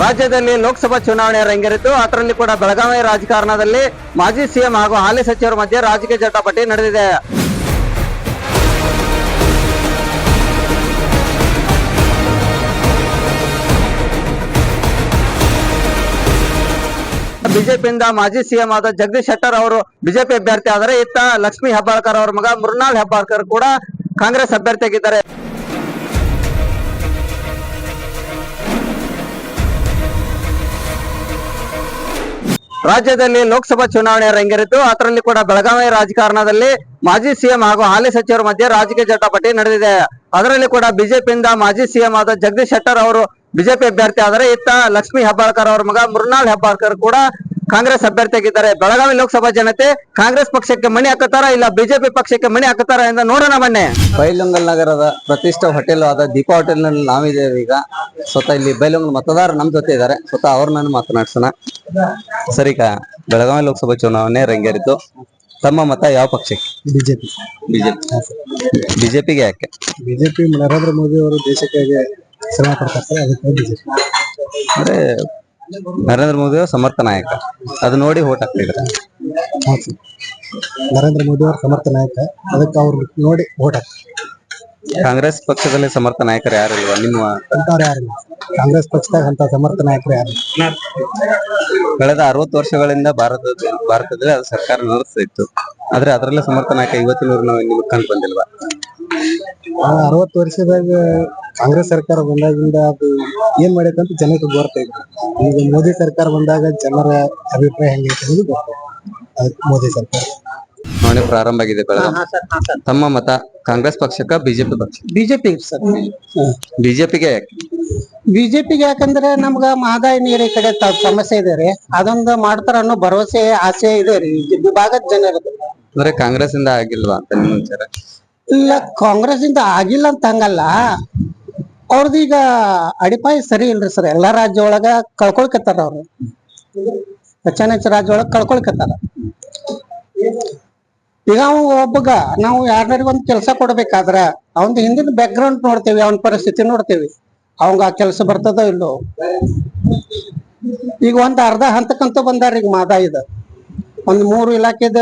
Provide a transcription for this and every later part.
ರಾಜ್ಯದಲ್ಲಿ ಲೋಕಸಭಾ ಚುನಾವಣೆ ರಂಗೇರಿದ್ದು, ಅದರಲ್ಲಿ ಕೂಡ ಬೆಳಗಾವಿ ರಾಜಕಾರಣದಲ್ಲಿ ಮಾಜಿ ಸಿಎಂ ಹಾಗೂ ಹಾಲಿ ಸಚಿವರ ಮಧ್ಯೆ ರಾಜಕೀಯ ಜಟಾಪಟಿ ನಡೆದಿದೆ. ಬಿಜೆಪಿಯಿಂದ ಮಾಜಿ ಸಿಎಂ ಆದ ಜಗದೀಶ್ ಶೆಟ್ಟರ್ ಅವರು ಬಿಜೆಪಿ ಅಭ್ಯರ್ಥಿ ಆದರೆ, ಇತ್ತ ಲಕ್ಷ್ಮೀ ಹೆಬ್ಬಾಳ್ಕರ್ ಅವರ ಮಗ ಮೃಣಾಲ್ ಹೆಬ್ಬಾಳ್ಕರ್ ಕೂಡ ಕಾಂಗ್ರೆಸ್ ಅಭ್ಯರ್ಥಿಯಾಗಿದ್ದಾರೆ. ರಾಜ್ಯದಲ್ಲಿ ಲೋಕಸಭಾ ಚುನಾವಣೆ ರಂಗೇರಿತು ಅದರಲ್ಲಿ ಕೂಡ ಬೆಳಗಾವಿ ರಾಜಕಾರಣದಲ್ಲಿ ಮಾಜಿ ಸಿಎಂ ಹಾಗೂ ಹಾಲಿ ಸಚಿವರ ಮಧ್ಯೆ ರಾಜಕೀಯ ಜಟಾಪಟಿ ನಡೆದಿದೆ. ಅದರಲ್ಲಿ ಕೂಡ ಬಿಜೆಪಿಯಿಂದ ಮಾಜಿ ಸಿಎಂ ಆದ ಜಗದೀಶ್ ಶೆಟ್ಟರ್ ಅವರು ಬಿಜೆಪಿ ಅಭ್ಯರ್ಥಿ ಆದರೆ ಇತ್ತ ಲಕ್ಷ್ಮೀ ಹೆಬ್ಬಾಳ್ಕರ್ ಅವರ ಮಗ ಮೃಣಾಲ್ ಹೆಬ್ಬಾಳ್ಕರ್ ಕೂಡ ಕಾಂಗ್ರೆಸ್ ಅಭ್ಯರ್ಥಿಯಾಗಿದ್ದಾರೆ. ಬೆಳಗಾವಿ ಲೋಕಸಭಾ ಜನತೆ ಕಾಂಗ್ರೆಸ್ ಪಕ್ಷಕ್ಕೆ ಮಣಿ ಹಾಕುತ್ತಾರ ಇಲ್ಲ ಬಿಜೆಪಿ ಪಕ್ಷಕ್ಕೆ ಮಣಿ ಹಾಕುತ್ತಾರ ಎಂದು ನೋಡೋಣ ಬನ್ನಿ. ಬೈಲುಂಗಲ್ ನಗರದ ಪ್ರತಿಷ್ಠ ಹೋಟೆಲ್ ಆದ ದೀಪಾ ಹೋಟೆಲ್ನಲ್ಲಿ ನಾವಿದ್ದೇವೆ ಈಗ. ಸ್ವತಃ ಇಲ್ಲಿ ಬೈಲುಂಗಲ್ ಮತದಾರ ನಮ್ ಜೊತೆ ಇದ್ದಾರೆ. ಸ್ವತಃ ಅವ್ರನ್ನ ಮಾತನಾಡ್ಸೋಣ. ಸರಿಕಾ ಬೆಳಗಾವಿ ಲೋಕಸಭಾ ಚುನಾವಣೆ ರಂಗೇರಿತು ತಮ್ಮ ಮತ ಯಾವ ಪಕ್ಷಕ್ಕೆ? ಬಿಜೆಪಿ. ಬಿಜೆಪಿ. ಬಿಜೆಪಿಗೆ ಯಾಕೆ? ಬಿಜೆಪಿ ನರೇಂದ್ರ ಮೋದಿ ಅವರು ದೇಶಕ್ಕಾಗಿ ಶ್ರಮ ಪಡ್ತಾರೆ ಅದಕ್ಕೆ ಬಿಜೆಪಿ. ಅಂದ್ರೆ ನರೇಂದ್ರ ಮೋದಿ ಅವರು ಸಮರ್ಥ ನಾಯಕ. ಅದು ನೋಡಿ ಓಟ್ ಹಾಕ್ತಿದ್ರೆ. ನರೇಂದ್ರ ಮೋದಿ ಅವರು ಸಮರ್ಥ ನಾಯಕ. ಅದಕ್ಕೆ ಅವ್ರು ನೋಡಿ ಓಟ್ ಹಾಕ್ತಾರೆ ಕಾಂಗ್ರೆಸ್ ಪಕ್ಷದಲ್ಲಿ ಸಮರ್ಥ ನಾಯಕರು ಯಾರಿಲ್ವಾ ನಿಮ್ಮ ಅಂತವ್ರು ಯಾರಿಲ್ಲ ಕಾಂಗ್ರೆಸ್ ಪಕ್ಷದಾಗ ಅಂತ ಸಮರ್ಥ ನಾಯಕರು ಯಾರು ಕಳೆದ ಅರವತ್ತು ವರ್ಷಗಳಿಂದ ಭಾರತದ ಭಾರತದಲ್ಲಿ ಅದು ಸರ್ಕಾರ ನಡೆಸ್ತಾ ಇತ್ತು. ಆದ್ರೆ ಅದರಲ್ಲೇ ಸಮರ್ಥನ ನಾಯಕ ಇವತ್ತಿನವ್ರು ನಾವು ನಿಮಗೆ ಕಂಡು ಬಂದಿಲ್ವಾ? ಅರವತ್ತು ವರ್ಷದಾಗ ಕಾಂಗ್ರೆಸ್ ಸರ್ಕಾರ ಬಂದಾಗಿಂದ ಅದು ಏನ್ ಮಾಡೈತೆ ಅಂತ ಜನಕ್ಕೆ ಇದೆ ಈಗ ಮೋದಿ ಸರ್ಕಾರ ಬಂದಾಗ ಜನರ ಅಭಿಪ್ರಾಯ ಹೆಂಗೈತೆ ಅನ್ನೋದು ಮೋದಿ ಸರ್ಕಾರ. ನೋಡಿ ಪ್ರಾರಂಭ ಆಗಿದೆ ಬೆಳಗಾವಿ ತಮ್ಮ ಮತ ಕಾಂಗ್ರೆಸ್ ಪಕ್ಷಕ್ಕ ಬಿಜೆಪಿ ಪಕ್ಷ? BJP sir. ಬಿಜೆಪಿಗೆ ಯಾಕೆ? ಬಿಜೆಪಿಗೆ ಯಾಕಂದ್ರೆ ನಮ್ಗ ಮಹದಾಯಿ ನೀರಿ ಈ ಕಡೆ ತ- ಸಮಸ್ಯೆ ಇದೆ ರೀ. ಅದೊಂದು ಮಾಡ್ತಾರ ಅನ್ನೋ ಭರವಸೆ ಆಸೆ ಇದೆ ರೀ. ಈ ಭಾಗದ ಜನರದು. ಅಂದ್ರೆ ಕಾಂಗ್ರೆಸ್ ಇಂದ ಆಗಿಲ್ವಾ ಅಂತ ನಿಮ್ಮ ವಿಚಾರ? ಇಲ್ಲ ಕಾಂಗ್ರೆಸ್ ಇಂದ ಆಗಿಲ್ಲ ಅಂತ ಹಂಗಲ್ಲ. ಅವ್ರದೀಗ ಅಡಿಪಾಯ ಸರಿ ಇಲ್ರಿ ಸರ್. ಎಲ್ಲಾ ರಾಜ್ಯ ಒಳಗ ಕಳ್ಕೊಳ್ಕತ್ತಾರ ಅವ್ರು. ಹೆಚ್ಚಾನೆಚ್ಚ ರಾಜ್ಯ ಒಳಗ ಕಳ್ಕೊಳ್ಕತ್ತಾರ. ಈಗ ಅವ್ ಒಬ್ಬಗ, ನಾವು ಯಾರ್ಯಾರಿಗ ಒಂದ್ ಕೆಲಸ ಕೊಡ್ಬೇಕಾದ್ರ ಅವನ್ ಹಿಂದಿನ ಬ್ಯಾಕ್ ಗ್ರೌಂಡ್ ನೋಡ್ತೇವಿ, ಅವನ ಪರಿಸ್ಥಿತಿ ನೋಡ್ತೇವಿ. ಅವಂಗ ಆ ಕೆಲಸ ಬರ್ತದೋ ಇಲ್ಲೋ. ಈಗ ಒಂದ್ ಅರ್ಧ ಹಂತಕ್ಕಂತ ಬಂದಾರ ಈಗ ಮಾದಾಯಿದ ಒಂದ್ ಮೂರು ಇಲಾಖೆದ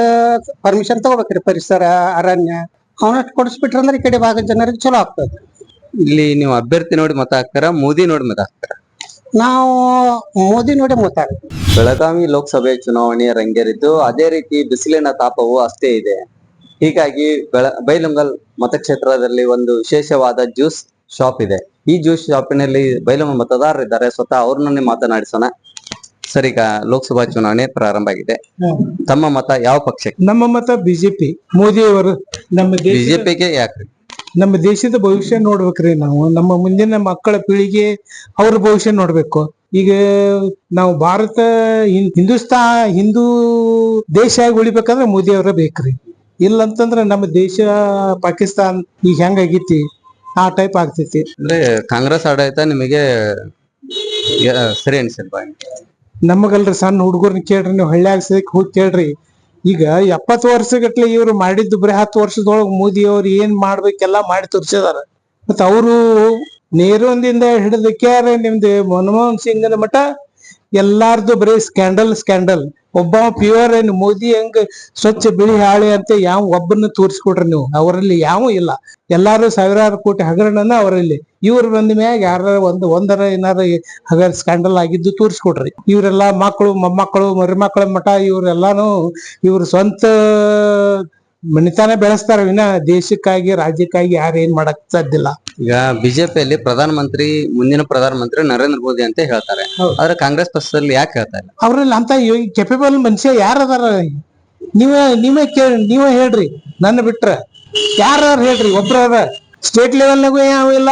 ಪರ್ಮಿಷನ್ ತಗೋಬೇಕ್ರಿ ಪರಿಸರ ಅರಣ್ಯ. ಅವನಷ್ಟು ಕೊಡಿಸ್ಬಿಟ್ರ ಅಂದ್ರೆ ಈ ಕಡೆ ಭಾಗದ ಜನರಿಗೆ ಚಲೋ ಆಗ್ತದೆ. ಇಲ್ಲಿ ನೀವು ಅಭ್ಯರ್ಥಿ ನೋಡಿ ಮತ ಹಾಕ್ತಾರ ಮೋದಿ ನೋಡಿ ಮತ ಹಾಕ್ತಾರ? ನಾವು ಮೋದಿ ನೋಡಿ ಮತ ಬೆಳಗಾವಿ ಲೋಕಸಭೆ ಚುನಾವಣೆ ರಂಗೇರಿದ್ದು ಅದೇ ರೀತಿ ಬಿಸಿಲಿನ ತಾಪವು ಅಷ್ಟೇ ಇದೆ. ಹೀಗಾಗಿ ಬೆಳ ಬೈಲುಂಗಲ್ ಮತಕ್ಷೇತ್ರದಲ್ಲಿ ಒಂದು ವಿಶೇಷವಾದ ಜ್ಯೂಸ್ ಶಾಪ್ ಇದೆ. ಈ ಜ್ಯೂಸ್ ಶಾಪಿನಲ್ಲಿ ಬೈಲುಂಗಲ್ ಮತದಾರರಿದ್ದಾರೆ ಸ್ವತಃ ಅವ್ರನ್ನೇ ಮಾತನಾಡಿಸೋಣ. ಸರಿ ಈಗ ಲೋಕಸಭಾ ಚುನಾವಣೆ ಪ್ರಾರಂಭ ಆಗಿದೆ. ತಮ್ಮ ಮತ ಯಾವ ಪಕ್ಷಕ್ಕೆ? ನಮ್ಮ ಮತ ಬಿಜೆಪಿ ಮೋದಿ ಅವರು ನಮ್ಮ ಬಿಜೆಪಿಗೆ ಯಾಕ್ರಿ? ನಮ್ಮ ದೇಶದ ಭವಿಷ್ಯ ನೋಡ್ಬೇಕ್ರಿ ನಾವು. ನಮ್ಮ ಮುಂದಿನ ಮಕ್ಕಳ ಪೀಳಿಗೆ ಅವ್ರ ಭವಿಷ್ಯ ನೋಡ್ಬೇಕು. ಈಗ ನಾವು ಭಾರತ ಹಿಂದೂಸ್ತಾ ಹಿಂದೂ ದೇಶ ಆಗಿ ಉಳಿಬೇಕಂದ್ರೆ ಮೋದಿ ಅವರ ಬೇಕ್ರಿ. ಇಲ್ಲ ಅಂತಂದ್ರೆ ನಮ್ಮ ದೇಶ ಪಾಕಿಸ್ತಾನ್ ಈಗ ಹೆಂಗಾಗೈತಿ ಆ ಟೈಪ್ ಆಗ್ತೈತಿ. ಅಂದ್ರೆ ಕಾಂಗ್ರೆಸ್ ಆಡಳಿತ ನಿಮಗೆ ಸರಿ ಅನ್ಸಿಲ್ವಾ? ನಮಗಲ್ರಿ ಸಣ್ಣ ಹುಡುಗರ್ನ ಕೇಳ್ರಿ, ನೀವು ಹಳ್ಳಿಯಾಗ ಸಿಕ್ ಹೋಗಿ ಕೇಳ್ರಿ. ಈಗ ಎಪ್ಪತ್ತು ವರ್ಷಗಟ್ಲೆ ಇವ್ರು ಮಾಡಿದ್ದು ಬರೀ ಹತ್ತು ವರ್ಷದೊಳಗೆ ಮೋದಿ ಅವ್ರು ಏನ್ ಮಾಡ್ಬೇಕೆಲ್ಲ ಮಾಡಿ ತೋರಿಸಿದಾರ. ಮತ್ತ ಅವರು ನೇರೊಂದಿಂದ ಹಿಡಿದು ಕೇರ್ ನಿಮ್ದು ಮನಮೋಹನ್ ಸಿಂಗ್ನ ಮಠ, ಎಲ್ಲಾರ್ದು ಬರೀ ಸ್ಕ್ಯಾಂಡಲ್ ಸ್ಕ್ಯಾಂಡಲ್. ಒಬ್ಬ ಪ್ಯೂರ್ ಏನ್ ಮೋದಿ ಹೆಂಗ್ ಸ್ವಚ್ಛ ಬಿಳಿ ಹಾಳೆ ಅಂತ ಯಾವ ಒಬ್ಬನ ತೋರಿಸ್ಕೊಡ್ರಿ ನೀವು? ಅವರಲ್ಲಿ ಯಾವ ಇಲ್ಲ. ಎಲ್ಲಾರು ಸಾವಿರಾರು ಕೋಟಿ ಹಗರಣನ ಅವರಲ್ಲಿ. ಇವ್ರು ಬಂದ ಮ್ಯಾಗ ಯಾರ ಒಂದು ಒಂದರ ಏನಾರ ಹಗರ ಸ್ಕ್ಯಾಂಡಲ್ ಆಗಿದ್ದು ತೋರಿಸ್ಕೊಡ್ರಿ ಇವರೆಲ್ಲ ಮಕ್ಕಳು, ಮೊಮ್ಮಕ್ಕಳು, ಮರಿಮಕ್ಕಳ ಮಠ ಇವ್ರೆಲ್ಲಾನು ಇವ್ರ ಸ್ವಂತ ಮನಿತಾನ ಬೆಳೆಸ್ತಾರ ವಿನ ದೇಶಕ್ಕಾಗಿ ರಾಜ್ಯಕ್ಕಾಗಿ ಯಾರು ಏನ್ ಮಾಡಕ್ ಸಾಧ್ಯಲ್ಲ ಈಗ ಬಿಜೆಪಿಯಲ್ಲಿ ಪ್ರಧಾನ ಮಂತ್ರಿ ಮುಂದಿನ ಪ್ರಧಾನ ಮಂತ್ರಿ ನರೇಂದ್ರ ಮೋದಿ ಅಂತ ಹೇಳ್ತಾರೆ. ಆದ್ರೆ ಕಾಂಗ್ರೆಸ್ ಪಕ್ಷದಲ್ಲಿ ಯಾಕೆ ಹೇಳ್ತಾರೆ ಅವ್ರಲ್ಲಿ ಅಂತ ಕೆಪೇಬಲ್ ಮನುಷ್ಯ ಯಾರದಾರ ನೀವೇ ನೀವೇ ಕೇಳಿ ನೀವೇ ಹೇಳ್ರಿ ನನ್ನ ಬಿಟ್ರ. ಯಾರ ಹೇಳ್ರಿ ಒಬ್ರ ಸ್ಟೇಟ್ ಲೆವೆಲ್ನಾಗೂ ಯಾವ ಇಲ್ಲ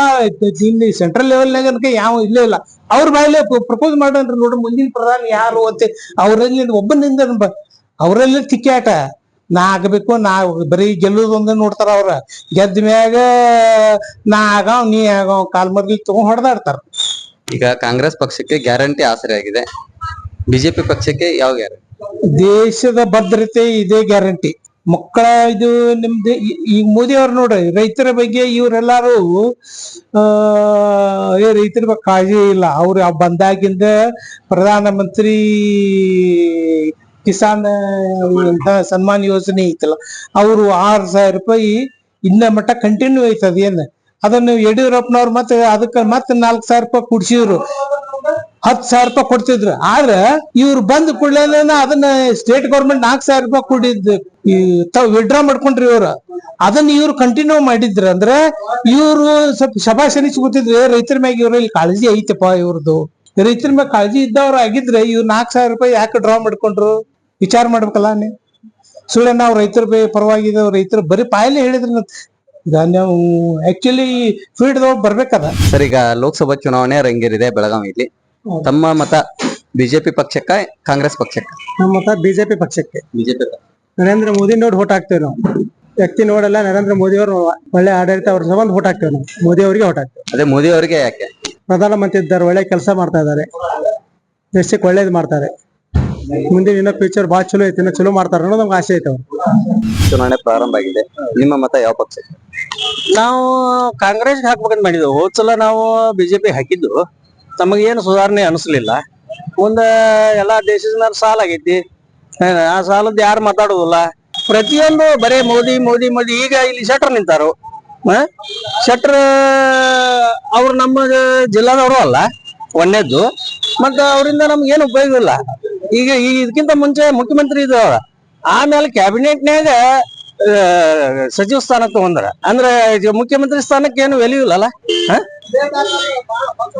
ಇಲ್ಲಿ ಸೆಂಟ್ರಲ್ ಲೆವೆಲ್ನಾಗ ಯಾವ ಇಲ್ಲೇ ಇಲ್ಲ. ಅವ್ರ ಬಾಯಲ್ಲೇ ಪ್ರಪೋಸ್ ಮಾಡ್ರಿ ನೋಡ್ರಿ ಮುಂದಿನ ಪ್ರಧಾನಿ ಯಾರು ಅಂತ ಅವರಲ್ಲಿ ಒಬ್ಬನಿಂದ ಅವರಲ್ಲಿ ತಿಕ್ಕಾಟ ನಾ ಆಗಬೇಕು ನಾ ಬರೀ ಗೆಲ್ಲುದೊಂದ ನೋಡ್ತಾರ ಅವ್ರ. ಗೆದ್ದ ಮ್ಯಾಗ ನಾ ಆಗಾವ್ ನೀ ಆಗಾವ್ ಕಾಲ್ ಮರ್ಲಿ ತಗೊಂಡ್ ಹೊಡೆದಾಡ್ತಾರ. ಈಗ ಕಾಂಗ್ರೆಸ್ ಪಕ್ಷಕ್ಕೆ ಗ್ಯಾರಂಟಿ ಆಸರೆ ಆಗಿದೆ. ಬಿಜೆಪಿ ಪಕ್ಷಕ್ಕೆ ಯಾವ ಗ್ಯಾರಂಟಿ? ದೇಶದ ಭದ್ರತೆ ಇದೇ ಗ್ಯಾರಂಟಿ. ಮಕ್ಕಳ ಇದು ನಿಮ್ದು ಈ- ಈಗ ಮೋದಿ ಅವ್ರು ನೋಡ್ರಿ ರೈತರ ಬಗ್ಗೆ ಇವ್ರೆಲ್ಲಾರು ಆ ಏ ರೈತರ ಬಗ್ಗೆ ಕಾಳಜಿ ಇಲ್ಲ. ಅವ್ರು ಆ ಬಂದಾಗಿಂದ ಪ್ರಧಾನ ಮಂತ್ರಿ ಕಿಸಾನ್ ಸನ್ಮಾನ್ ಯೋಜನೆ ಐತಲ್ಲ, ಅವರು ಆರ್ ಸಾವಿರ ರೂಪಾಯಿ ಇನ್ನ ಮಟ್ಟ ಕಂಟಿನ್ಯೂ ಐತದ ಏನ್? ಅದನ್ನು ಯಡಿಯೂರಪ್ಪನವ್ರು ಮತ್ತೆ ಅದಕ್ಕೆ ಮತ್ತೆ ನಾಲ್ಕು ಸಾವಿರ ರೂಪಾಯಿ ಕುಡ್ಸಿದ್ರು. ಹತ್ತು ಸಾವಿರ ರೂಪಾಯಿ ಕೊಡ್ತಿದ್ರು. ಆದ್ರೆ ಇವ್ರು ಬಂದ್ ಕೂಡಲೇ ಅದನ್ನ ಸ್ಟೇಟ್ ಗೌರ್ಮೆಂಟ್ ನಾಲ್ಕು ಸಾವಿರ ರೂಪಾಯಿ ಕೊಡಿದ್ ತಾವ್ ವಿಡ್ರಾ ಮಾಡ್ಕೊಂಡ್ರಿ ಇವ್ರು. ಅದನ್ನ ಇವ್ರು ಕಂಟಿನ್ಯೂ ಮಾಡಿದ್ರ. ಅಂದ್ರೆ ಇವ್ರು ಸ್ವಲ್ಪ ಶಬಾಷ್ ಅನಿಸ್ಕೊತಿದ್ರು ರೈತರ ಮ್ಯಾಗ ಇವ್ರ ಇಲ್ಲಿ ಕಾಳಜಿ ಐತಪ್ಪ ಇವ್ರದ್ದು ರೈತರ ಮ್ಯಾಗ ಕಾಳಜಿ ಇದ್ದವ್ರು ಆಗಿದ್ರೆ ಇವ್ರು ನಾಲ್ಕು ಸಾವಿರ ರೂಪಾಯಿ ಯಾಕೆ ಡ್ರಾ ಮಾಡ್ಕೊಂಡ್ರು? ವಿಚಾರ ಮಾಡ್ಬೇಕಲ್ಲ ನೀ? ಸುಳ್ಳೆ ನಾವು ರೈತರ ಪರವಾಗಿ ರೈತರು ಬರೀ ಪಾಯಲ್ಲೇ ಹೇಳಿದ್ರು ಈಗ ನಾವು ಆಕ್ಚುಲಿ ಫೀಲ್ಡ್ ಬರ್ಬೇಕದ? ಸರ್ ಈಗ ಲೋಕಸಭಾ ಚುನಾವಣೆ ರಂಗೇರಿದೆ ಬೆಳಗಾವಿಯಲ್ಲಿ ತಮ್ಮ ಮತ ಬಿಜೆಪಿ ಪಕ್ಷಕ್ಕ ಕಾಂಗ್ರೆಸ್ ಪಕ್ಷಕ್ಕ? ನಮ್ಮ ಮತ ಬಿಜೆಪಿ ಪಕ್ಷಕ್ಕೆ. ಬಿಜೆಪಿ ನರೇಂದ್ರ ಮೋದಿ ನೋಡಿ ಓಟ್ ಹಾಕ್ತೇವೆ ನಾವು. ವ್ಯಕ್ತಿ ನೋಡಲ್ಲ ನರೇಂದ್ರ ಮೋದಿ ಅವರು ಒಳ್ಳೆ ಆಡಳಿತ ಅವ್ರ ಸಂಬಂಧ ಓಟ್ ಹಾಕ್ತೇವೆ ನಾವು. ಮೋದಿ ಅವರಿಗೆ ಓಟ್ ಹಾಕ್ತೇವೆ. ಅದೇ ಮೋದಿ ಅವರಿಗೆ ಯಾಕೆ? ಪ್ರಧಾನಮಂತ್ರಿ ಇದ್ದಾರೆ ಒಳ್ಳೆ ಕೆಲಸ ಮಾಡ್ತಾ ಇದ್ದಾರೆ. ದೇಶಕ್ಕೆ ಒಳ್ಳೇದು ಮಾಡ್ತಾರೆ. ಮುಂದೆ ಇನ್ನೂ ಫ್ಯೂಚರ್ ಭಾಳ ಚಲೋ ಐತಿ ಇನ್ನೂ ಚಲೋ ಮಾಡ್ತಾರ ಅನ್ನೋದು ನಮ್ಗೆ ಆಸೆ ಐತೆ ಚುನಾವಣೆ ಪ್ರಾರಂಭ ಆಗಿದೆ. ನಿಮ್ಮ ಮತ ಯಾವ ಪಕ್ಷ ನಾವು ಕಾಂಗ್ರೆಸ್ ಹಾಕ್ಬೇಕಂತ ಮಾಡಿದ್ವು. ಹೋದ್ ಸಲ ನಾವು ಬಿಜೆಪಿ ಹಾಕಿದ್ದು. ತಮಗೇನು ಸುಧಾರಣೆ ಅನಿಸ್ಲಿಲ್ಲ. ಮುಂದ ಎಲ್ಲಾ ದೇಶದ ಸಾಲ ಆಗೈತಿ. ಆ ಸಾಲದ್ದು ಯಾರು ಮಾತಾಡೋದಿಲ್ಲ. ಪ್ರತಿಯೊಂದು ಬರೇ ಮೋದಿ ಮೋದಿ ಮೋದಿ ಈಗ ಇಲ್ಲಿ ಶೆಟ್ರ್ ನಿಂತಾರು. ಆ? ಶೆಟ್ರ್ ಅವ್ರು ನಮ್ಮ ಜಿಲ್ಲಾದವರು ಅಲ್ಲ ಒಂದೇದ್ದು. ಮತ್ತ ಅವರಿಂದ ನಮ್ಗೆ ಏನು ಉಪಯೋಗ ಇಲ್ಲ. ಈಗ ಈಗ ಇದಕ್ಕಿಂತ ಮುಂಚೆ ಮುಖ್ಯಮಂತ್ರಿ ಇದ್ದಾರ ಆಮೇಲೆ ಕ್ಯಾಬಿನೆಟ್ನ್ಯಾಗ ಸಚಿವ ಸ್ಥಾನ ತಗೊಂಡ್ರ. ಅಂದ್ರೆ ಮುಖ್ಯಮಂತ್ರಿ ಸ್ಥಾನಕ್ಕೆ ಏನು ವ್ಯಾಲ್ಯೂ ಇಲ್ಲಲ್ಲ ಹ?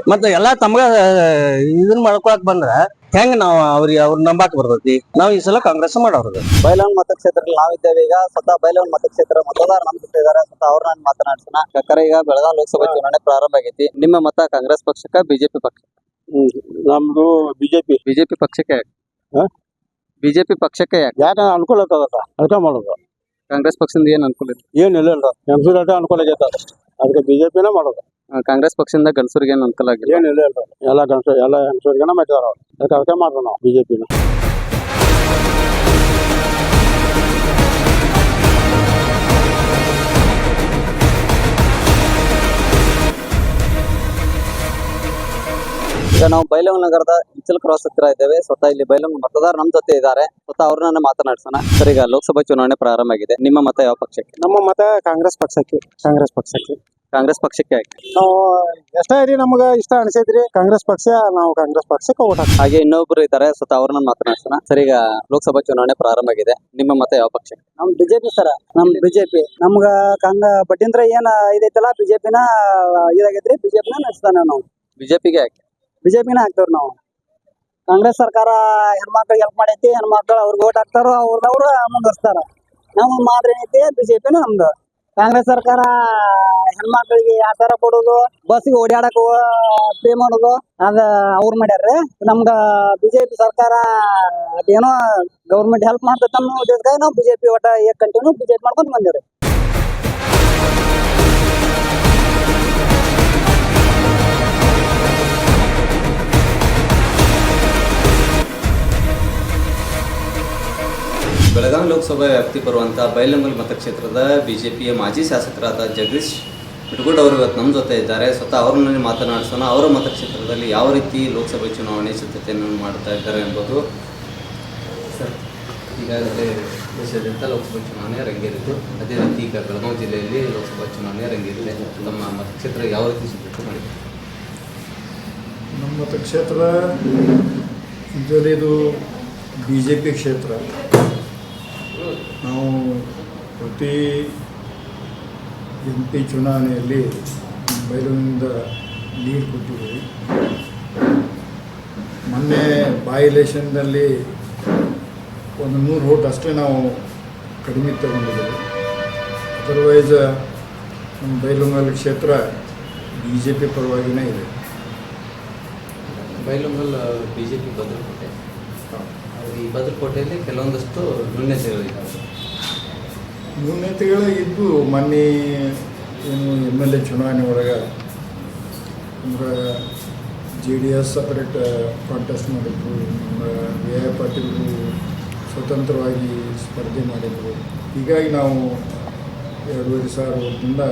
ಮತ್ತೆ ಎಲ್ಲಾ ತಮ್ಗ ಇದನ್ ಮಾಡ್ಕೊಳಕ್ ಬಂದ್ರ ಹೆಂಗ್ ನಾವ್ ಅವ್ರಿಗೆ ಅವ್ರ ನಂಬಾಕ್ ಬರ್ತೈತಿ? ನಾವ್ ಈ ಸಲ ಕಾಂಗ್ರೆಸ್ ಮಾಡೋರ್ದು ಬೈಲವನ್ ಮತಕ್ಷೇತ್ರದಲ್ಲಿ ನಾವಿದ್ದೇವೆ. ಈಗ ಸ್ವತಃ ಬೈಲವನ್ ಮತಕ್ಷೇತ್ರ ಮತದಾರ ನಮ್ ಜೊತೆ ಇದಾರೆ. ಅವ್ರ ನಾನು ಮಾತನಾಡ್ಸೋಣ. ಯಾಕಂದ್ರೆ ಈಗ ಬೆಳಗಾವ್ ಲೋಕಸಭಾ ಚುನಾವಣೆ ಪ್ರಾರಂಭ ಆಗೈತಿ. ನಿಮ್ಮ ಮತ ಕಾಂಗ್ರೆಸ್ ಪಕ್ಷಕ್ಕ ಬಿಜೆಪಿ ಪಕ್ಷ ನಮ್ದು ಬಿಜೆಪಿ. ಬಿಜೆಪಿ ಪಕ್ಷಕ್ಕೆ? ಬಿಜೆಪಿ ಪಕ್ಷಕ್ಕೆ ಯಾಕೆ? ಯಾಕ ಅನುಕೂಲ ಆಗ್ತದ ಅದಕ್ಕೆ? ಮಾಡೋದು. ಕಾಂಗ್ರೆಸ್ ಪಕ್ಷದಿಂದ ಏನ್ ಅನುಕೂಲ ಇಲ್ಲ. ಏನಿಲ್ಲ ಎಮ್ಸೂರ್ ಆಟ ಅನುಕೂಲ ಆಗೈತ ಅದಕ್ಕೆ ಬಿಜೆಪಿನ ಮಾಡೋದು. ಆ, ಕಾಂಗ್ರೆಸ್ ಪಕ್ಷದಿಂದ ಗಂಡಸರಿಗೆ ಏನ್ ಅನುಕೂಲ ಆಗಿಲ್ಲ? ಏನಿಲ್ಲ ಇಲ್ಲ. ಎಲ್ಲ ಗಂಡಸ ಎಲ್ಲ ಹೆಂಗಸೂರಿಗೆನ ಮಾಡಿದಾರ ಅದಕ್ಕೆ ಅದಕ್ಕೆ ಮಾಡ್ದು ನಾವು ಬಿಜೆಪಿನ. ಈಗ ನಾವು ಬೈಲಂಗ್ ನಗರದ ಇಂಚಲ್ ಕ್ರಾಸ್ ಹತ್ತಿರ ಇದ್ದೇವೆ. ಸ್ವತಃ ಇಲ್ಲಿ ಬೈಲಂಗ್ ಮತದಾರ ನಮ್ ಜೊತೆ ಇದ್ದಾರೆ. ಸ್ವತಃ ಅವ್ರನ್ನ ಮಾತನಾಡ್ಸೋಣ. ಸರ್ ಈಗ ಲೋಕಸಭಾ ಚುನಾವಣೆ ಪ್ರಾರಂಭ ಆಗಿದೆ. ನಿಮ್ಮ ಮತ ಯಾವ ಪಕ್ಷಕ್ಕೆ? ನಮ್ಮ ಮತ ಕಾಂಗ್ರೆಸ್ ಪಕ್ಷಕ್ಕೆ. ಕಾಂಗ್ರೆಸ್ ಪಕ್ಷಕ್ಕೆ. ಕಾಂಗ್ರೆಸ್ ಪಕ್ಷಕ್ಕೆ ನಾವು ಎಷ್ಟ ಇರಿ ನಮಗ ಇಷ್ಟ ಅನ್ಸೈತ್ರಿ ಕಾಂಗ್ರೆಸ್ ಪಕ್ಷ ನಾವು ಕಾಂಗ್ರೆಸ್ ಪಕ್ಷಕ್ಕೆ ಓಟ್ ಹಾಕ್ತೀವಿ. ಹಾಗೆ ಇನ್ನೊಬ್ರು ಇದ್ದಾರೆ. ಸ್ವತಃ ಅವ್ರನ್ನ ಮಾತನಾಡ್ಸೋಣ. ಸರ್ ಈಗ ಲೋಕಸಭಾ ಚುನಾವಣೆ ಪ್ರಾರಂಭ ಆಗಿದೆ. ನಿಮ್ಮ ಮತ ಯಾವ ಪಕ್ಷಕ್ಕೆ? ನಮ್ ಬಿಜೆಪಿ ಸರ. ನಮ್ ಬಿಜೆಪಿ. ನಮ್ಗ ಕಾಂಗ ಬಡ್ಡಿಂದ್ರ ಏನ್ ಇದೈತಲ್ಲ ಬಿಜೆಪಿನ ಇದಾಗೈತ್ರಿ ಬಿಜೆಪಿನ ನಡೆಸ್ತಾನ ನಾವು. ಬಿಜೆಪಿಗೆ ಯಾಕೆ? ಬಿಜೆಪಿನ ಹಾಕ್ತೇವ್ರಿ ನಾವು. ಕಾಂಗ್ರೆಸ್ ಸರ್ಕಾರ ಹೆಣ್ಮಕ್ಳಿಗೆ ಹೆಲ್ಪ್ ಮಾಡೈತಿ, ಹೆಣ್ಮಕ್ಳು ಅವ್ರಿಗೆ ಓಟ್ ಹಾಕ್ತಾರ ಅವ್ರದವ್ರು ಮುಂದುವರ್ಸ್ತಾರ. ನಮ್ಮ ಮಾದರಿ ಏನೈತಿ ಬಿಜೆಪಿನ ನಮ್ದು. ಕಾಂಗ್ರೆಸ್ ಸರ್ಕಾರ ಹೆಣ್ಮಕ್ಳಿಗೆ ತರ ಕೊಡೋದು ಬಸ್ಗೆ ಓಡಾಡಕ್ ಪೇ ಮಾಡೋದು, ಅದ ಅವ್ರು ಮಾಡ್ಯಾರ್ರಿ. ನಮ್ಗ ಬಿಜೆಪಿ ಸರ್ಕಾರ ಅದೇನೋ ಗೌರ್ಮೆಂಟ್ ಹೆಲ್ಪ್ ಮಾಡ್ತೈತೆ ನಮ್ಮ ನಾವು ಬಿಜೆಪಿ ಒಟ್ಟ ಏಕ್ ಕಂಟಿನ್ಯೂ ಬಿಜೆಪಿ ಮಾಡ್ಕೊಂಡ್ ಬಂದೇವ್ರಿ. ಬೆಳಗಾವಿ ಲೋಕಸಭಾ ವ್ಯಾಪ್ತಿ ಬರುವಂತಹ ಬೈಲಂಗಲ್ ಮತಕ್ಷೇತ್ರದ ಪಿಯ ಮಾಜಿ ಶಾಸಕರಾದ ಜಗದೀಶ್ ಬಿಟ್ಗುಡ್ ಅವರು ಇವತ್ತು ನಮ್ಮ ಜೊತೆ ಇದ್ದಾರೆ. ಸ್ವತಃ ಅವರನ್ನೇ ಮಾತನಾಡಿಸೋಣ. ಅವರ ಮತಕ್ಷೇತ್ರದಲ್ಲಿ ಯಾವ ರೀತಿ ಲೋಕಸಭೆ ಚುನಾವಣೆ ಸಿದ್ಧತೆಯನ್ನು ಮಾಡ್ತಾ ಇದ್ದಾರೆ ಎಂಬುದು ಸರ್ ಈಗಾಗಲೇ ದೇಶಾದ್ಯಂತ ಲೋಕಸಭಾ ಚುನಾವಣೆ ರಂಗೇರಿತು ಅದೇ ರೀತಿ ಈಗ ಬೆಳಗಾವಿ ಜಿಲ್ಲೆಯಲ್ಲಿ ಲೋಕಸಭಾ ಚುನಾವಣೆ ರಂಗೇರಿದೆ. ನಮ್ಮ ಮತಕ್ಷೇತ್ರ ಯಾವ ರೀತಿ ಸಿದ್ಧತೆ ಮಾಡಿದೆ? ನಮ್ಮ ಮತಕ್ಷೇತ್ರ ಇದು ಬಿ ಜೆ ಪಿ ಕ್ಷೇತ್ರ. ನಾವು ಪ್ರತಿ ಎಂ ಪಿ ಚುನಾವಣೆಯಲ್ಲಿ ಬೈಲೂರಿನಿಂದ ನೀರು ಕೊಟ್ಟಿದ್ದೀವಿ. ಮೊನ್ನೆ ಬೈ ಎಲೆಕ್ಷನ್ನಲ್ಲಿ ಒಂದು ನೂರು ಓಟ್ ಅಷ್ಟೇ ನಾವು ಕಡಿಮೆ ತಗೊಂಡಿದ್ದೇವೆ. ಅದರ್ವೈಸ್ ನಮ್ಮ ಬೈಲುಂಗಲ್ ಕ್ಷೇತ್ರ ಬಿ ಜೆ ಪಿ ಪರವಾಗಿನೇ ಇದೆ. ಬೈಲೊಂಗಲ್ ಬಿ ಜೆ ಪಿ ಭದ್ರಕೋಟೆ ಈ ಭದ್ರಕೋಟೆಯಲ್ಲಿ ಕೆಲವೊಂದಷ್ಟು ನ್ಯೂನ್ಯತೆಗಳಿದ್ದಾವೆ ನ್ಯೂನತೆಗಳೇ ಇದ್ದು ಮೊನ್ನೆ ಏನು ಎಂ ಎಲ್ ಎ ಚುನಾವಣೆ ಒಳಗೆ ಅಂದ್ರೆ J D S separate contest ಮಾಡಿದ್ರು. ವಿ ಐ ಪಾಟೀಲ್ರು ಸ್ವತಂತ್ರವಾಗಿ ಸ್ಪರ್ಧೆ ಮಾಡಿದರು. ಹೀಗಾಗಿ ನಾವು ಎರಡೂವರೆ ಸಾವಿರ ವರ್ಷದಿಂದ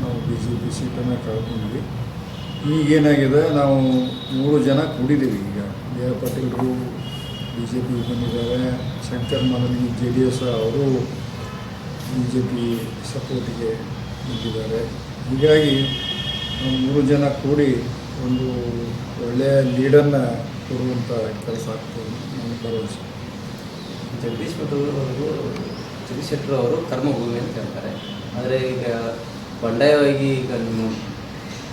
ನಾವು ಬಿ ಜೆ ಪಿ ಸೀಟನ್ನು ಕಳ್ಕೊಂಡ್ವಿ. ಈಗ ಏನಾಗಿದೆ, ನಾವು ಮೂರು ಜನ ಕೂಡಿದ್ದೀವಿ ಈಗ. ವಿ ಐ ಪಾಟೀಲ್ರು ಬಿ ಜೆ ಪಿ ಬಂದಿದ್ದಾರೆ. ಶಂಕರ್ ಮದನಿಗೆ ಜೆ ಡಿ ಎಸ್ ಅವರು ಬಿ ಜೆ ಪಿ ಸಪೋರ್ಟಿಗೆ ಬಂದಿದ್ದಾರೆ. ಹೀಗಾಗಿ ಮೂರು ಜನ ಕೂಡಿ ಒಂದು ಒಳ್ಳೆಯ ಲೀಡನ್ನು ಕೊಡುವಂಥ ಕೆಲಸ ಆಗ್ತದೆ ನನ್ನ ಭರವಸೆ. ಜಗದೀಶ್ ಅವರು, ಜಗದೀಶ್ ಶೆಟ್ಟರ್ ಅವರು ಕರ್ಮಭೂಮಿ ಅಂತ ಹೇಳ್ತಾರೆ. ಆದರೆ ಈಗ ಬಂಡಾಯವಾಗಿ ಈಗ ನಿಮ್ಮ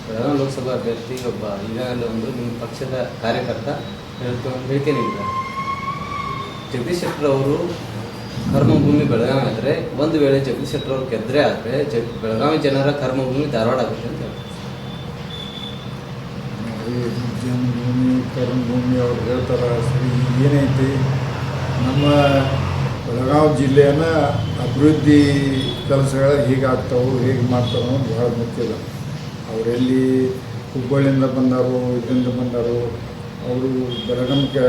ಪ್ರಧಾನ ಲೋಕಸಭಾ ಅಭ್ಯರ್ಥಿ ಒಬ್ಬ ಈಗಾಗಲೇ ಒಂದು ನಿಮ್ಮ ಪಕ್ಷದ ಕಾರ್ಯಕರ್ತ ಹೇಳ್ತ- ಹೇಳಿಕೆ ನೀಡಿದ್ದಾರೆ. ಜಗದೀಶ್ ಶೆಟ್ಟರ್ ಅವರು ಕರ್ಮಭೂಮಿ ಬೆಳಗಾವಿ ಆದರೆ ಒಂದು ವೇಳೆ ಜಗದೀಶ್ ಶೆಟ್ಟರ್ ಅವರು ಗೆದ್ದರೆ ಆದರೆ ಜ ಬೆಳಗಾವಿ ಜನರ ಕರ್ಮಭೂಮಿ ಧಾರವಾಡ ಆಗುತ್ತೆ ಅಂತ ಹೇಳ್ತಾರೆ. ಜನ್ಮಭೂಮಿ, ಕರ್ಮಭೂಮಿ ಅವ್ರು ಹೇಳ್ತಾರೆ, ಸರಿ ಏನೈತಿ ನಮ್ಮ ಬೆಳಗಾವಿ ಜಿಲ್ಲೆಯನ್ನು ಅಭಿವೃದ್ಧಿ ಕೆಲಸಗಳು ಹೀಗಾಗ್ತಾವೆ ಹೇಗೆ ಮಾಡ್ತಾರೋ ಅನ್ನೋದು ಭಾಳ ಮುಖ್ಯದ ಅವರೆಲ್ಲಿ ಹುಬ್ಬಳ್ಳಿಯಿಂದ ಬಂದಾರೋ, ಇದರಿಂದ ಬಂದಾರೋ, ಅವರು ಬೆಳಗಾವಿಗೆ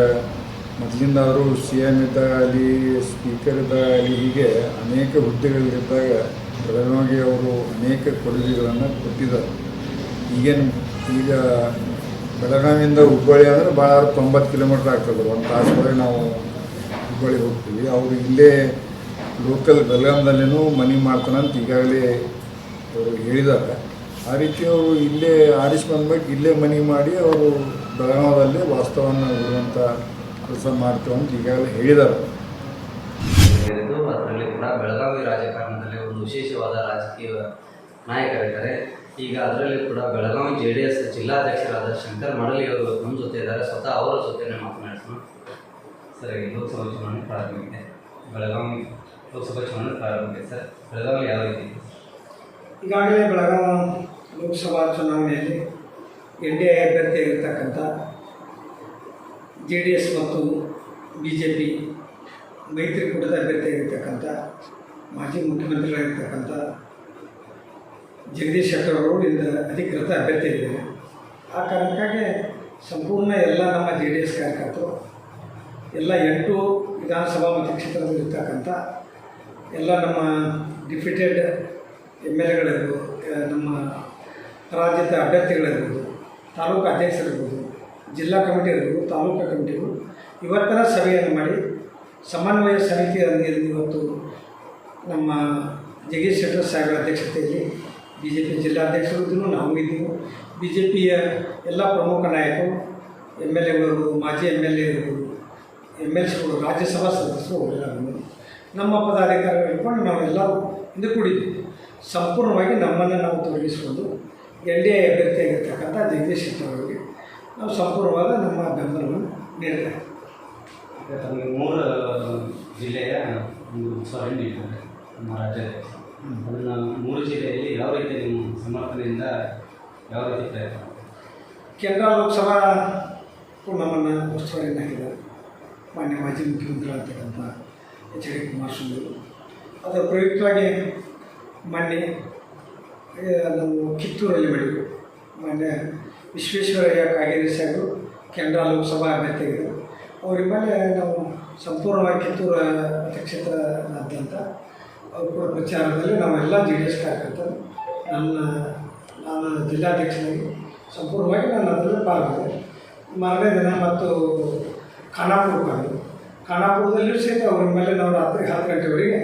ಮೊದಲಿಂದಾದರೂ ಸಿ ಎಂ ಇದ್ದಾಗಲಿ ಸ್ಪೀಕರ್ ಇದ್ದಾಗಲಿ, ಹೀಗೆ ಅನೇಕ ಹುದ್ದೆಗಳಲ್ಲಿದ್ದಾಗ ಪ್ರಧಾನವಾಗಿ ಅವರು ಅನೇಕ ಕೊಡುಗೆಗಳನ್ನು ಕೊಟ್ಟಿದ್ದಾರೆ. ಈಗೇನು ಈಗ ಬೆಳಗಾವಿಯಿಂದ ಹುಬ್ಬಳ್ಳಿ ಅಂದರೆ ಭಾಳ ತೊಂಬತ್ತು ಕಿಲೋಮೀಟ್ರ್ ಆಗ್ತದೆ. ಒಂದು ತಾಸೊಳಗೆ ನಾವು ಹುಬ್ಬಳ್ಳಿ ಹೋಗ್ತೀವಿ. ಅವರು ಇಲ್ಲೇ ಲೋಕಲ್ ಬೆಳಗಾಂದಲ್ಲಿನೂ ಮನೆ ಮಾಡ್ತಾನಂತ ಈಗಾಗಲೇ ಅವರು ಹೇಳಿದ್ದಾರೆ. ಆ ರೀತಿ ಅವರು ಇಲ್ಲೇ ಆರಿಸಿ ಬಂದ್ಬೇಕು ಇಲ್ಲೇ ಮನೆ ಮಾಡಿ ಅವರು ಬೆಳಗಾವದಲ್ಲೇ ವಾಸ್ತವವನ್ನು ಇರುವಂಥ ಕೆಲಸ ಮಾಡ್ತೇವೆ ಅಂತ ಈಗಾಗಲೇ ಹೇಳಿದ್ದಾರೆ ಹೇಳಿದ್ದು ಅದರಲ್ಲಿ ಕೂಡ ಬೆಳಗಾವಿ ರಾಜಕಾರಣದಲ್ಲಿ ಒಂದು ವಿಶೇಷವಾದ ರಾಜಕೀಯ ನಾಯಕರಿದ್ದಾರೆ. ಈಗ ಅದರಲ್ಲಿ ಕೂಡ ಬೆಳಗಾವಿ ಜೆ ಡಿ ಎಸ್ ಜಿಲ್ಲಾಧ್ಯಕ್ಷರಾದ ಶಂಕರ್ ಮಡಲಿ ಅವರು ನಮ್ಮ ಜೊತೆ ಇದ್ದಾರೆ. ಸ್ವತಃ ಅವರ ಜೊತೆನೇ ಮಾತನಾಡಿಸೋಣ. ಸರ್ ಈಗ ಲೋಕಸಭಾ ಚುನಾವಣೆ ಪ್ರಾರಂಭಿಸಿದೆ ಬೆಳಗಾವಿ ಲೋಕಸಭಾ ಚುನಾವಣೆ ಪ್ರಾರಂಭಿಸಿದೆ ಸರ್ ಬೆಳಗಾವಿ ಯಾವ ರೀತಿ? ಈಗಾಗಲೇ ಬೆಳಗಾವಿ ಲೋಕಸಭಾ ಚುನಾವಣೆಯಲ್ಲಿ ಎನ್ ಡಿ ಎ ಅಭ್ಯರ್ಥಿಯಾಗಿರ್ತಕ್ಕಂಥ ಜೆ ಡಿ ಎಸ್ ಮತ್ತು ಬಿ ಜೆ ಪಿ ಮೈತ್ರಿಕೂಟದ ಅಭ್ಯರ್ಥಿಯಾಗಿರ್ತಕ್ಕಂಥ ಮಾಜಿ ಮುಖ್ಯಮಂತ್ರಿಗಳಾಗಿರ್ತಕ್ಕಂಥ ಜಗದೀಶ್ ಶೆಟ್ಟರ್ ಅವರು ಇಂದ ಅಧಿಕೃತ ಅಭ್ಯರ್ಥಿಯಾಗಿದ್ದಾರೆ ಆ ಕಾರಣಕ್ಕಾಗಿ ಸಂಪೂರ್ಣ ಎಲ್ಲ ನಮ್ಮ ಜೆ ಡಿ ಎಸ್ ಕಾರ್ಯಕರ್ತರು, ಎಲ್ಲ ಎಂಟು ವಿಧಾನಸಭಾ ಮತಕ್ಷೇತ್ರದಲ್ಲಿರ್ತಕ್ಕಂಥ ಎಲ್ಲ ನಮ್ಮ ಡಿಫಿಟೆಡ್ ಎಂ ಎಲ್ ಎಗಳಿರ್ಬೋದು, ನಮ್ಮ ರಾಜ್ಯದ ಅಭ್ಯರ್ಥಿಗಳಿರ್ಬೋದು, ತಾಲೂಕು ಅಧ್ಯಕ್ಷರಿರ್ಬೋದು ಜಿಲ್ಲಾ ಕಮಿಟಿ ಇರ್ಬೋದು ತಾಲೂಕು ಕಮಿಟಿಗಳು ಇವತ್ತಿನ ಸಭೆಯನ್ನು ಮಾಡಿ ಸಮನ್ವಯ ಸಮಿತಿಯಲ್ಲಿ ಇವತ್ತು ನಮ್ಮ ಜಗದೀಶ್ ಶೆಟ್ಟರ್ ಸಾಹೇಬರ ಅಧ್ಯಕ್ಷತೆಯಲ್ಲಿ ಬಿ ಜೆ ಪಿ ಜಿಲ್ಲಾಧ್ಯಕ್ಷರು ಇದ್ದರು, ನಾವು ಇದ್ದೀವಿ ಬಿ ಜೆ ಪಿಯ ಎಲ್ಲ ಪ್ರಮುಖ ನಾಯಕರು ಎಂ ಎಲ್ ಎಗಳು, ಮಾಜಿ ಎಂ ಎಲ್ ಎಗಳು ಎಂ ಎಲ್ ಸಿಗಳು, ರಾಜ್ಯಸಭಾ ಸದಸ್ಯರು ಬಂದರು ನಮ್ಮ ಪದಾಧಿಕಾರಿಗಳು ಹಿಡ್ಕೊಂಡು ನಾವೆಲ್ಲರೂ ಹಿಂದೆ ಕೂಡಿದ್ವಿ. ಸಂಪೂರ್ಣವಾಗಿ ನಮ್ಮನ್ನು ನಾವು ತೊಡಗಿಸಿಕೊಂಡು ಎನ್ ಡಿ ಎ ಅಭ್ಯರ್ಥಿಯಾಗಿರ್ತಕ್ಕಂಥ ಜಗದೀಶ್ ಶೆಟ್ಟರ್ ಅವರಿಗೆ ನಾವು ಸಂಪೂರ್ಣವಾದ ನಮ್ಮ ಬೆಂಬಲವನ್ನು ನೀಡಿದೆ ಯಾಕಂದರೆ ಮೂರು ಜಿಲ್ಲೆಯ ಒಂದು ಉತ್ಸವ ನೀಡಿದ್ದಾರೆ ನಮ್ಮ ರಾಜ್ಯದಲ್ಲಿ. ಅದನ್ನು ಮೂರು ಜಿಲ್ಲೆಯಲ್ಲಿ ಯಾವ ರೀತಿ ನಿಮ್ಮ ಸಮರ್ಥನೆಯಿಂದ ಯಾವ ರೀತಿ ಪ್ರಯತ್ನ? ಕೇಂದ್ರ ಲೋಕಸಭಾ ನಮ್ಮನ್ನು ಉಸ್ತುವಾರಿಯನ್ನು ಹಾಕಿದ್ದಾರೆ. ಮಾನ್ಯ ಮಾಜಿ ಮುಖ್ಯಮಂತ್ರಿಗಳಾಗ್ತಕ್ಕಂಥ ಎಚ್ ಡಿ ಕುಮಾರಸ್ವಾಮಿ ಅವರು ಅದರ ಪ್ರಯುಕ್ತವಾಗಿ ಮೊನ್ನೆ ನಾವು ಕಿತ್ತೂರಲ್ಲಿ ಬೆಳೆದು ಮಾನ್ಯ ವಿಶ್ವೇಶ್ವರಯ್ಯ ಕಾಗೇರಿ ಸಾಹೇಬರು ಕೇಂದ್ರ ಲೋಕಸಭಾ ಅಭ್ಯರ್ಥಿಗಳು. ಅವ್ರ ಮೇಲೆ ನಾವು ಸಂಪೂರ್ಣವಾಗಿ ಕಿತ್ತೂರು ಅಧ್ಯಕ್ಷತನಾದ್ಯಂತ ಅವ್ರ ಕೂಡ ಪ್ರಚಾರದಲ್ಲಿ ನಾವೆಲ್ಲ ಜಿ ಡಿ ಎಸ್ ಕಾರ್ಯಕರ್ತರು. ನನ್ನ, ನಾನು ಜಿಲ್ಲಾಧ್ಯಕ್ಷನಾಗಿ ಸಂಪೂರ್ಣವಾಗಿ ನಾನು ಅದರಲ್ಲಿ ಪಾಲ್ಗೊಂಡೆ ಮಾರನೇ ದಿನ ಮತ್ತು ಖಾನಾಪುರಕ್ಕೆ ಬಂದು ಖಾನಾಪುರದಲ್ಲಿಯೂ ಸಹಿತ ಅವ್ರ ಮೇಲೆ ನಾವು ರಾತ್ರಿ ಹತ್ತು ಗಂಟೆವರೆಗೆ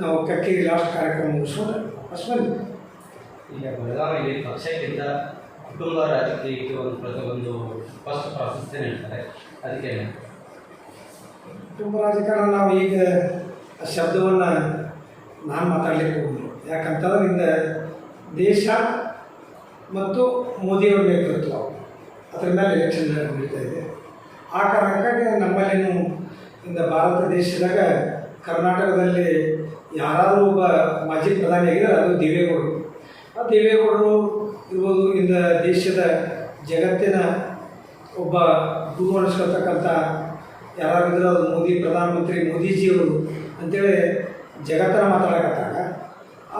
ನಾವು ಕಕ್ಕಿ ಲಾಸ್ಟ್ ಕಾರ್ಯಕ್ರಮ ಮುಗಿಸ್ಕೊಂಡು ಅಷ್ಟು ಬಂದ್ವಿ. ಈಗ ಬೆಳಗಾವಿಯಲ್ಲಿ ಪಕ್ಷಕ್ಕಿಂತ ಕುಟುಂಬ ರಾಜಕೀಯಕ್ಕೆ ಒಂದು ಪ್ರತಿಯೊಂದು ಫಸ್ಟ್ ಪ್ರಾಶಸ್ತ್ಯ ಹೇಳ್ತಾರೆ ಅದಕ್ಕೆ? ಕುಟುಂಬ ರಾಜಕಾರಣ ನಾವು ಈಗ ಶಬ್ದವನ್ನು ನಾನು ಮಾತಾಡಲಿಕ್ಕೆ ಯಾಕಂತಂದ್ರೆ ಇಂದ ದೇಶ ಮತ್ತು ಮೋದಿಯವರ ನೇತೃತ್ವ ಅದರ ಮೇಲೆ ಎಲೆಕ್ಷನ್ ನಡೀತಾ ಇದೆ. ಆ ಕಾರಣಕ್ಕಾಗಿ ನಮ್ಮಲ್ಲಿನೂ ಇಂದ ಭಾರತ ದೇಶದಾಗ ಕರ್ನಾಟಕದಲ್ಲಿ ಯಾರಾದರೂ ಒಬ್ಬ ಮಾಜಿ ಪ್ರಧಾನಿ ಆಗಿದ್ದಾರೆ ಅದು ದೇವೇಗೌಡರು. ಆ ದೇವೇಗೌಡರು ಇರ್ಬೋದು, ಇಂದ ದೇಶದ ಜಗತ್ತಿನ ಒಬ್ಬ ಗುರು ಅನಿಸ್ಕೊಳ್ತಕ್ಕಂಥ ಅದು ಮೋದಿ, ಪ್ರಧಾನಮಂತ್ರಿ ಮೋದಿಜಿಯವರು ಅಂತೇಳಿ ಜಗತ್ತನ್ನು ಮಾತಾಡಕತ್ತಾಗ.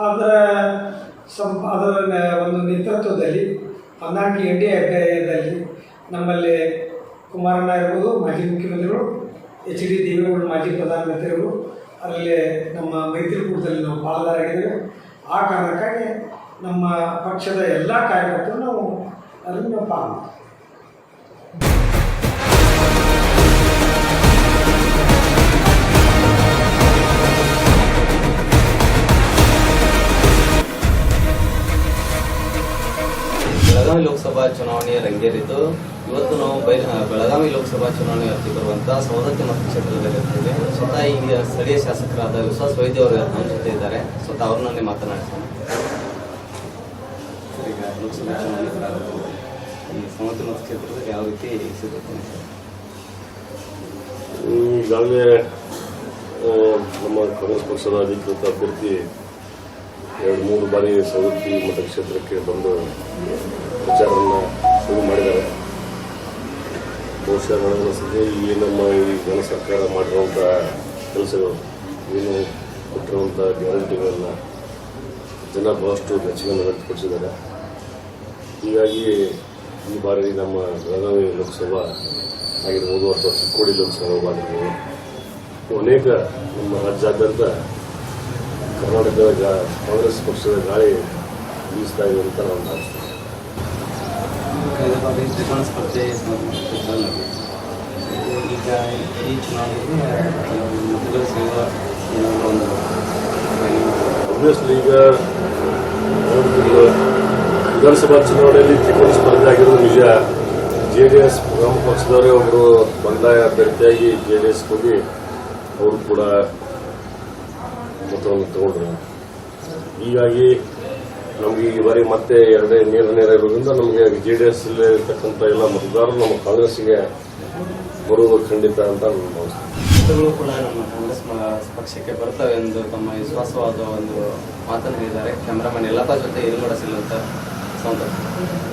ಅದರ ಸಂ, ಅದರ ಒಂದು ನೇತೃತ್ವದಲ್ಲಿ ಹೊಂದಾಣಿಕೆ ಎನ್ ಡಿ ಅಧ್ಯಾಯದಲ್ಲಿ ನಮ್ಮಲ್ಲಿ ಕುಮಾರಣ್ಣ ಇರ್ಬೋದು, ಮಾಜಿ ಮುಖ್ಯಮಂತ್ರಿಗಳು, ಎಚ್ ಡಿ ದೇವೇಗೌಡರು ಮಾಜಿ ಪ್ರಧಾನಮಂತ್ರಿಗಳು, ಅದರಲ್ಲಿ ನಮ್ಮ ಮೈತ್ರಿಕೂಟದಲ್ಲಿ ನಾವು ಪಾಲ್ದಾರಾಗಿದ್ದೇವೆ ಆ ಕಾರಣಕ್ಕಾಗಿ ನಮ್ಮ ಪಕ್ಷದ ಎಲ್ಲ ಕಾರ್ಯಕರ್ತರು ನಾವು ಅದನ್ನು ಪಾಲ್ಗೊಳ್ತೀವಿ ಬೆಳಗಾವಿ ಲೋಕಸಭಾ ಚುನಾವಣೆಯ ರಂಗೇರಿದ್ದು, ಇವತ್ತು ನಾವು ಬೈ ಬೆಳಗಾವಿ ಲೋಕಸಭಾ ಚುನಾವಣೆ ವ್ಯಾಪ್ತಿ ಬರುವಂತಹ ಸವದತ್ತಿ ಮತಕ್ಷೇತ್ರದಲ್ಲಿರ್ತೀವಿ ಸ್ವತಃ ಈಗ ಸ್ಥಳೀಯ ಶಾಸಕರಾದ ವಿಶ್ವಾಸ ವೈದ್ಯ ಅವರು ನಮ್ಮ ಜೊತೆ ಇದ್ದಾರೆ. ಸ್ವತಃ ಅವ್ರನ್ನೇ ಈಗ ಲೋಕಸಭಾ ಮತಕ್ಷೇತ್ರದಲ್ಲಿ ಯಾವ ರೀತಿ ಸಿಗುತ್ತೆ? ಈಗಾಗಲೇ ನಮ್ಮ ಕಾಂಗ್ರೆಸ್ ಪಕ್ಷದ ಅಧಿಕೃತ ಅಭ್ಯರ್ಥಿ ಎರಡು, ಮೂರು ಬಾರಿ ಸವದತ್ತಿ ಮತಕ್ಷೇತ್ರಕ್ಕೆ ಬಂದು ಪ್ರಚಾರವನ್ನು ಶುರು ಮಾಡಿದ್ದಾರೆ. ಬಹುಶಃ ನನಗನ್ನಿಸ್ತದೆ ಈ ನಮ್ಮ ಈ ಜನ ಸರ್ಕಾರ ಮಾಡಿರುವಂಥ ಕೆಲಸಗಳು, ಏನು ಕೊಟ್ಟಿರುವಂಥ ಗ್ಯಾರಂಟಿಗಳನ್ನ ಜನ ಬಹಳಷ್ಟು ಮೆಚ್ಚುಗೆಯನ್ನು ವ್ಯಕ್ತಪಡಿಸಿದ್ದಾರೆ. ಹೀಗಾಗಿ ಈ ಬಾರಿ ನಮ್ಮ ಬೆಳಗಾವಿ ಲೋಕಸಭಾ ಆಗಿರ್ಬೋದು ಅಥವಾ ಚಿಕ್ಕೋಡಿ ಲೋಕಸಭಾ ಆಗಿರ್ಬೋದು ಅನೇಕ ನಮ್ಮ ರಾಜ್ಯಾದ್ಯಂತ ಕರ್ನಾಟಕದ ಗಾ- ಕಾಂಗ್ರೆಸ್ ಪಕ್ಷದ ಗಾಳಿ ಬೀಸ್ತಾ ಇದೆ ಅಂತ ನಾವು ಭಾವಿಸ್ತೀವಿ ಸ್ಪರ್ಧೆ. ಈಗ ಈ ಚುನಾವಣೆಗೆ ಈಗ ವಿಧಾನಸಭಾ ಚುನಾವಣೆಯಲ್ಲಿ ತ್ರಿಕೋನ ಸ್ಪರ್ಧೆ ಆಗಿರೋದು ನಿಜ ಜೆ ಡಿ ಎಸ್ ಪ್ರಮುಖ ಪಕ್ಷದವರೇ ಒಬ್ಬರು ಬಂಡಾಯ ಅಭ್ಯರ್ಥಿಯಾಗಿ ಜೆ ಡಿ ಹೋಗಿ ಅವರು ಕೂಡ ಮತವನ್ನು ತಗೊಂಡ್ರು. ಹೀಗಾಗಿ ನಮಗೆ ಈ ಬಾರಿ ಮತ್ತೆ ಎರಡೇ ನೇರ ನೇರ ಇರೋದ್ರಿಂದ ನಮಗೆ ಜೆ ಡಿ ಎಸ್ ಇರ್ತಕ್ಕಂಥ ಎಲ್ಲ ಮತದಾರರು ನಮ್ಮ ಕಾಂಗ್ರೆಸ್ಗೆ ಬರುವುದು ಖಂಡಿತ ಅಂತ ಮತಗಳು ಕೂಡ ನಮ್ಮ ಕಾಂಗ್ರೆಸ್ ಪಕ್ಷಕ್ಕೆ ಬರ್ತವೆ ಎಂದು ತಮ್ಮ ವಿಶ್ವಾಸವಾದ ಒಂದು ಮಾತನ್ನು ಹೇಳಿದ್ದಾರೆ. ಕ್ಯಾಮ್ರಾಮನ್ ಎಲ್ಲಪ್ಪ ಜೊತೆ その。